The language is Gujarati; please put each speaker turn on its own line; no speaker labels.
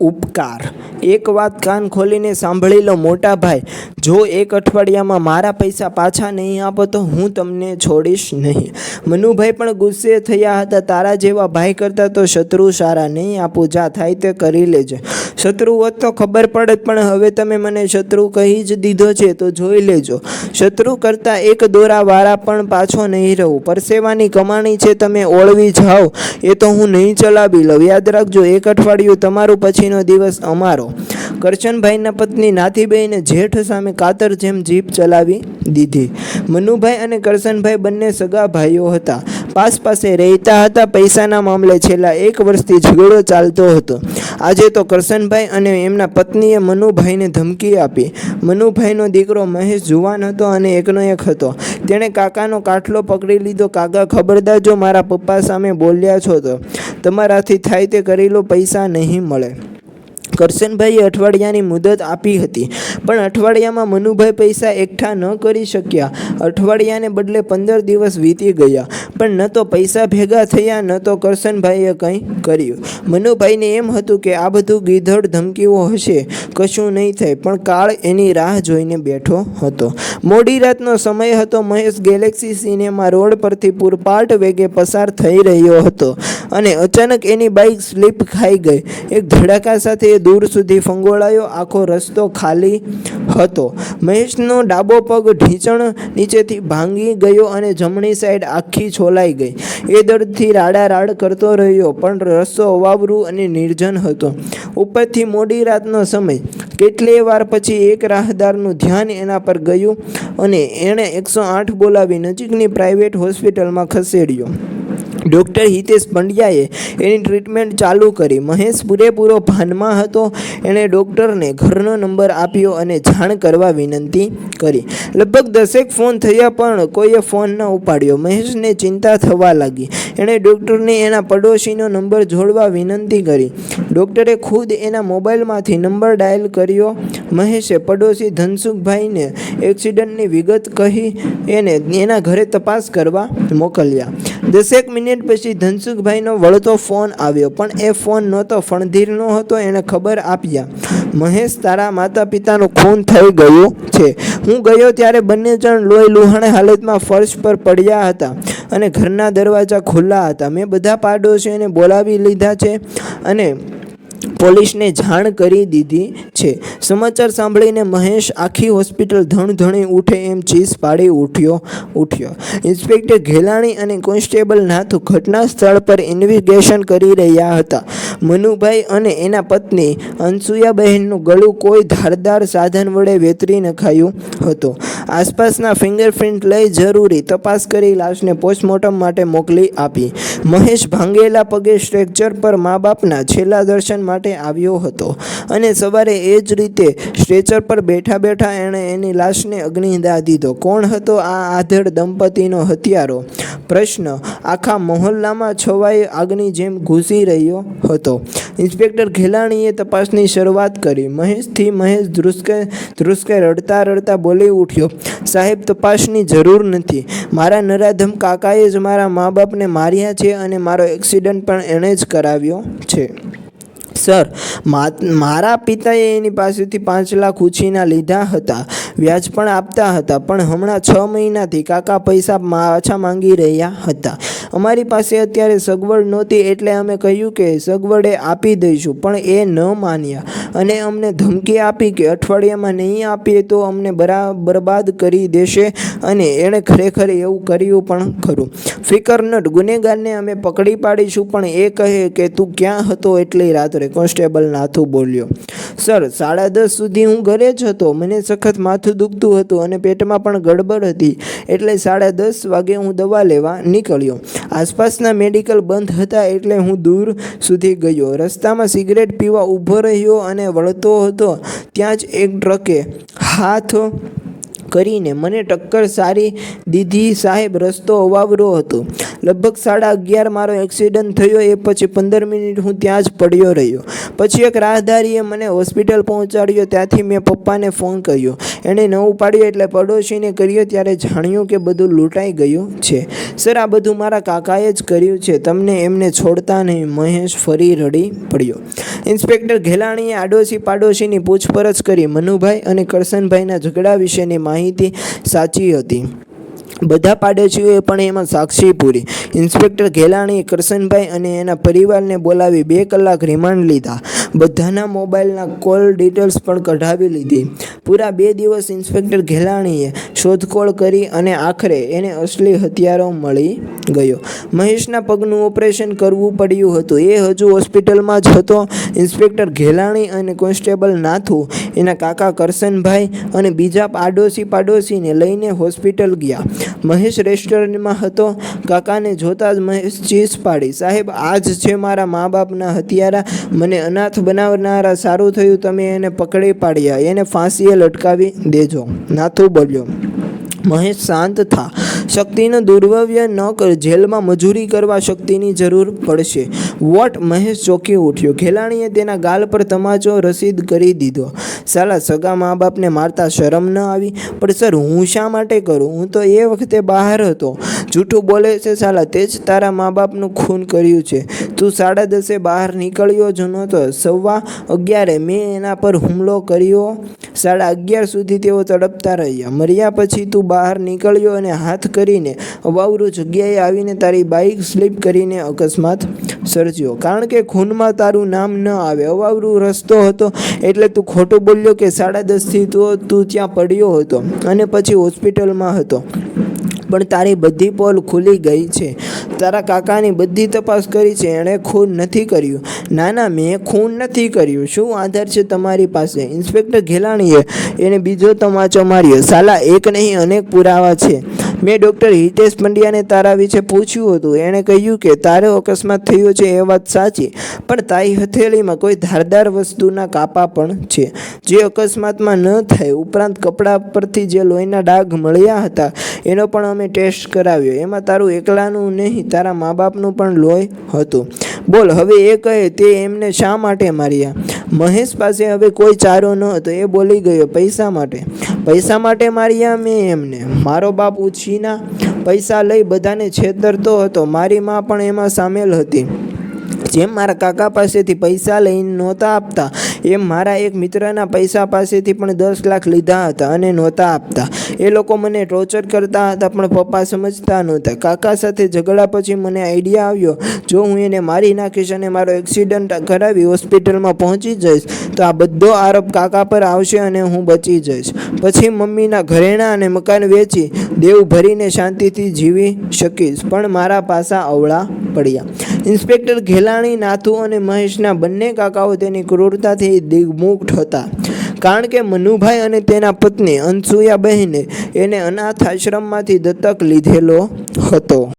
ઉપકાર. એક વાત કાન ખોલીને સાંભળી લો, મોટા ભાઈ, જો એક અઠવાડિયામાં મારા પૈસા પાછા નહીં આપો તો હું તમને છોડીશ નહીં. મનુભાઈ પણ ગુસ્સે થયા હતા, તારા જેવા ભાઈ કરતાં તો શત્રુ સારા નહીં આપું, જા, થાય તે કરી લેજે. શત્રુ હોત તો ખબર પડત, પણ હવે તમે મને શત્રુ કહી જ દીધો છે તો જોઈ લેજો. શત્રુ કરતાં એક દોરા વાળા પણ પાછો નહીં રહું. પરસેવાની કમાણી છે તમે ઓળવી જાઓ. એ તો હું નહીં ચલાવી લઉં. યાદ રાખજો, એક અઠવાડિયું તમારું પછીનો દિવસ અમારો. કરશનભાઈના પત્ની નાથીબેને જેઠ સામે કાતર જેમ જીપ ચલાવી દીધી. મનુભાઈ અને કરશનભાઈ બંને સગા ભાઈઓ હતા. પાસ પાસે રહેતા હતા પૈસાના મામલે છેલ્લા એક વર્ષથી ઝઘડો ચાલતો હતો. આજે તો કરશનભાઈ અને એમના પત્નીએ મનુભાઈને ધમકી આપી. મનુભાઈનો દીકરો મહેશ જુવાન હતો અને એકનો એક હતો. તેણે કાકાનો કાટલો પકડી લીધો. કાકા, ખબરદાર જો મારા પપ્પા સામે બોલ્યા છો તો તમારાથી થાય તે કરી લો પૈસા નહીં મળે. કરશનભાઈએ અઠવાડિયાની મુદત આપી હતી, પણ અઠવાડિયામાં મનુભાઈ પૈસા એકઠા ન કરી શક્યા. અઠવાડિયાને બદલે પંદર દિવસ વીતી ગયા. પણ ન તો પૈસા ભેગા થયા, ન તો કરશનભાઈએ કંઈ કર્યું. મનુભાઈને એમ હતું કે આ બધું ગીધડ ધમકીઓ હશે, કશું નહીં થાય, પણ કાળ એની રાહ જોઈને બેઠો હતો. મોડી રાતનો સમય હતો, મહેશ ગેલેક્સી સિનેમા રોડ પરથી પૂરપાટ વેગે પસાર થઈ રહ્યો હતો. અને અચાનક એની બાઇક સ્લીપ ખાઈ ગઈ. એક ધડાકા સાથે એ દૂર સુધી ફંગોળાયો. આખો રસ્તો ખાલી હતો. મહેશનો ડાબો પગ ઢીંચણ નીચેથી ભાંગી ગયો અને જમણી સાઈડ આખી છોલાઈ ગઈ. એ દર્દથી રાડા રાડ કરતો રહ્યો, પણ રસ્તો અવાવરું અને નિર્જન હતો. ઉપરથી મોડી રાતનો સમય. કેટલીય વાર પછી એક રાહદારનું ધ્યાન એના પર ગયું અને એણે એકસો આઠ બોલાવી નજીકની પ્રાઇવેટ હોસ્પિટલમાં ખસેડ્યો. ડૉક્ટર હિતેશ પંડ્યાએ એની ટ્રીટમેન્ટ ચાલુ કરી. મહેશ પૂરેપૂરો ભાનમાં હતો. એણે ડૉક્ટરને ઘરનો નંબર આપ્યો અને જાણ કરવા વિનંતી કરી. લગભગ દસેક ફોન થયા પણ કોઈએ ફોન ન ઉપાડ્યો. મહેશને ચિંતા થવા લાગી. એણે ડૉક્ટરને એના પડોશીનો નંબર જોડવા વિનંતી કરી. ડૉક્ટરે ખુદ એના મોબાઈલમાંથી નંબર ડાયલ કર્યો. મહેશે પડોશી ધનસુખભાઈને એક્સિડન્ટની વિગત કહી એને એના ઘરે તપાસ કરવા મોકલ્યા. દસેક મિનિટ પછી ધનસુખભાઈનો વળતો ફોન આવ્યો, પણ એ ફોન નહોતો ફણધીરનો હતો એણે ખબર આપ્યા. મહેશ તારા માતા પિતાનું ખૂન થઈ ગયું છે. હું ગયો ત્યારે બંને જણ લોહી લુહાણે હાલતમાં ફર્શ પર પડ્યા હતા. અને ઘરના દરવાજા ખુલ્લા હતા. મેં બધા પાડોશીઓને બોલાવી લીધા છે અને પોલીસને જાણ કરી દીધી છે. સમાચાર સાંભળીને મહેશ આખી હોસ્પિટલ ધણધણી ઉઠે એમ ચીસ પાડી ઉઠ્યો ઉઠ્યો. ઇન્સ્પેક્ટર ઘેલાણી અને કોન્સ્ટેબલ નાથુ ઘટના સ્થળ પર ઇન્વેસ્ટિગેશન કરી રહ્યા હતા. મનુભાઈ અને એના પત્ની અનસુયાબહેનનું ગળું કોઈ ધારદાર સાધન વડે વેતરી નખાયું હતું. આસપાસના ફિંગરપ્રિન્ટ લઈ જરૂરી તપાસ કરી લાશને પોસ્ટમોર્ટમ માટે મોકલી આપી. મહેશ ભાંગેલા પગે સ્ટ્રેક્ચર પર મા બાપના છેલ્લા દર્શન માટે આવ્યો હતો અને સવારે એ જ રીતે સ્ટ્રેચર પર બેઠા બેઠા એણે એની લાશને અગ્નિદા દીધો. કોણ હતો આ આધેડ દંપતીનો હત્યારો પ્રશ્ન. આખા મહોલ્લામાં છવાઈ આગની જેમ ઘૂસી રહ્યો હતો. ઇન્સ્પેક્ટર ઘેલાણીએ તપાસની શરૂઆત કરી. મહેશથી મહેશ ધ્રુસકે ધ્રુસકે રડતા રડતા બોલી ઉઠ્યો, સાહેબ, તપાસની જરૂર નથી. મારા નરાધમ કાકાએ જ મારા મા બાપને માર્યા છે અને મારો એક્સિડન્ટ પણ એણે જ કરાવ્યો છે. સર મારા પિતાએ એની પાસેથી પાંચ લાખ ઉછીના લીધા હતા. વ્યાજ પણ આપતા હતા, પણ હમણાં છ મહિનાથી કાકા પૈસા પાછા માંગી રહ્યા હતા. અમારી પાસે અત્યારે સગવડ નહોતી એટલે અમે કહ્યું કે સગવડે આપી દઈશું, પણ એ ન માન્યા. અને અમને ધમકી આપી કે અઠવાડિયામાં નહીં આપીએ તો અમને બરા, બરબાદ કરી દેશે અને એણે ખરેખર એવું કર્યું પણ ખરું. ફિકર નટ, ગુનેગારને અમે પકડી પાડીશું, પણ એ કહે કે તું ક્યાં હતો એટલી રાત્રે કોન્સ્ટેબલ નાથુ બોલ્યો. સર, સાડા દસ સુધી હું ઘરે જ હતો. મને સખત માથું દુખતું હતું અને પેટમાં પણ ગડબડ હતી. એટલે સાડા દસ વાગે હું દવા લેવા નીકળ્યો. આસપાસના મેડિકલ બંધ હતા એટલે હું દૂર સુધી ગયો. રસ્તામાં સિગરેટ પીવા ઊભો રહ્યો અને વળતો હતો ત્યાં જ એક ટ્રકે હાથ કરીને મને ટક્કર સારી દીધી. સાહેબ, રસ્તો અવાવરો હતો. લગભગ સાડા અગિયાર મારો એક્સિડન્ટ થયો, એ પછી પંદર મિનિટ હું ત્યાં જ પડ્યો રહ્યો. પછી એક રાહદારીએ મને હોસ્પિટલ પહોંચાડ્યો, ત્યાંથી મેં પપ્પાને ફોન કર્યો. એણે ન ઉપાડ્યો એટલે પડોશીને કર્યો, ત્યારે જાણ્યું કે બધું લૂંટાઈ ગયું છે. સર, આ બધું મારા કાકાએ જ કર્યું છે. તમને એમને છોડતા નહીં. મહેશ ફરી રડી પડ્યો. ઇન્સ્પેક્ટર ઘેલાણીએ આડોશી પાડોશીની પૂછપરછ કરી મનુભાઈ અને કરશનભાઈના ઝઘડા વિશેની માહિતી સાચી હતી. બધા પાડોશીઓએ પણ એમાં સાક્ષી પૂરી. ઇન્સ્પેક્ટર ઘેલાણીએ કરશનભાઈ અને એના પરિવારને બોલાવી બે કલાક રિમાન્ડ લીધા. બધાના મોબાઈલના કોલ ડિટેલ્સ પણ કઢાવી લીધી. પૂરા બે દિવસ ઇન્સ્પેક્ટર ઘેલાણીએ શોધખોળ કરી અને આખરે એને અસલી હથિયારો મળી ગયો. મહેશના પગનું ઓપરેશન કરવું પડ્યું હતું. એ હજુ હોસ્પિટલમાં જ હતો. ઇન્સ્પેક્ટર ઘેલાણી અને કોન્સ્ટેબલ નાથુ, એના કાકા કરશનભાઈ અને બીજા પાડોશી પાડોશીને લઈને હોસ્પિટલ ગયા. મહેશ રેસ્ટોરન્ટમાં હતો. કાકાને જોતાં જ મહેશ ચીસ પાડી. સાહેબ આ જ છે મારા મા બાપના હત્યારા મને અનાથ બનાવનારા સારું થયું, તમે એને પકડી પાડ્યા. એને ફાંસીએ લટકાવી દેજો. નાથુ બોલ્યો. મહેશ, શાંત થા. શક્તિનો દુર્વ્યય ન કર. જેલમાં મજૂરી કરવા શક્તિની જરૂર પડશે. વોટ મહેશ ચોકી ઉઠ્યો. ખેલાણીએ તેના ગાલ પર તમાચો રસીદ કરી દીધો. સાલા, સગા મા બાપને મારતા શરમ ન આવી. પણ સર, હું શા માટે કરું? હું તો એ વખતે બહાર હતો. જૂઠું બોલે છે સાલા, તે જ તારા મા બાપનું ખૂન કર્યું છે. તું સાડા દસે બહાર નીકળ્યો જ નહોતો. સવા અગિયારે મેં એના પર હુમલો કર્યો. સાડા અગિયાર સુધી તેઓ તડપતા રહ્યા. મર્યા પછી તું બહાર નીકળ્યો અને હાથ કરીને અવાવરું જગ્યાએ આવીને તારી બાઇક સ્લીપ કરીને અકસ્માત સર્જ્યો. કારણ કે ખૂનમાં તારું નામ ન આવે. અવાવરું રસ્તો હતો એટલે તું ખોટું બોલ્યો કે સાડા દસથી તો તું ત્યાં પડ્યો હતો અને પછી હોસ્પિટલમાં હતો. પણ તારી બધી પોલ ખુલી ગઈ છે. તારા કાકાની બધી તપાસ કરી છે, એણે ખૂન નથી કર્યું. ના ના, મેં ખૂન નથી કર્યું. શું આધાર છે તમારી પાસે? ઇન્સ્પેક્ટર ઘેલાણીએ એને બીજો તમાચો માર્યો. સાલા, એક નહીં, અનેક પુરાવા છે. મેં ડૉક્ટર હિતેશ પંડ્યાને તારા વિશે પૂછ્યું હતું. એણે કહ્યું કે, તારો અકસ્માત થયો છે, એ વાત સાચી. પણ તારી હથેળીમાં કોઈ ધારદાર વસ્તુના કાપા પણ છે. જે અકસ્માતમાં ન થાય, ઉપરાંત કપડાં પરથી જે લોહીના ડાઘ મળ્યા હતા એનો પણ અમે ટેસ્ટ કરાવ્યો. એમાં તારું એકલાનું નહીં, તારા મા બાપનું પણ લોહી હતું. બોલ, હવે એ કહે, તે એમને શા માટે માર્યા? મહેશ પાસે હવે કોઈ ચારો ન હતો, એ બોલી ગયો, પૈસા માટે. પૈસા માટે માર્યા મેં એમને. મારો બાપ ઉછીના પૈસા લઈ બધાને છેતરતો હતો. મારી મા પણ એમાં સામેલ હતી. જેમ મારા કાકા પાસેથી પૈસા લઈને નહોતા આપતા, એમ મારા એક મિત્રના પૈસા પાસેથી પણ દસ લાખ લીધા હતા અને નહોતા આપતા. એ લોકો મને ટોર્ચર કરતા હતા, પણ પપ્પા સમજતા નહોતા. કાકા સાથે ઝઘડા પછી મને આઈડિયા આવ્યો, જો હું એને મારી નાખીશ અને મારો એક્સિડન્ટ કરાવી હોસ્પિટલમાં પહોંચી જઈશ, તો આ બધો આરોપ કાકા પર આવશે અને હું બચી જઈશ. પછી મમ્મીના ઘરેણાં અને મકાન વેચી, દેવ ભરીને શાંતિથી જીવી શકીશ. પણ મારા પાસા અવળા પડ્યા. ઇન્સ્પેક્ટર ઘેલાણી, નાથુ અને મહેશના બંને કાકાઓ તેની ક્રૂરતાથી દિગ્મુક્ત હતા. કારણ કે મનુભાઈ અને તેના પત્ની અનસુયા બહેને એને અનાથ આશ્રમમાંથી દત્તક લીધેલો હતો.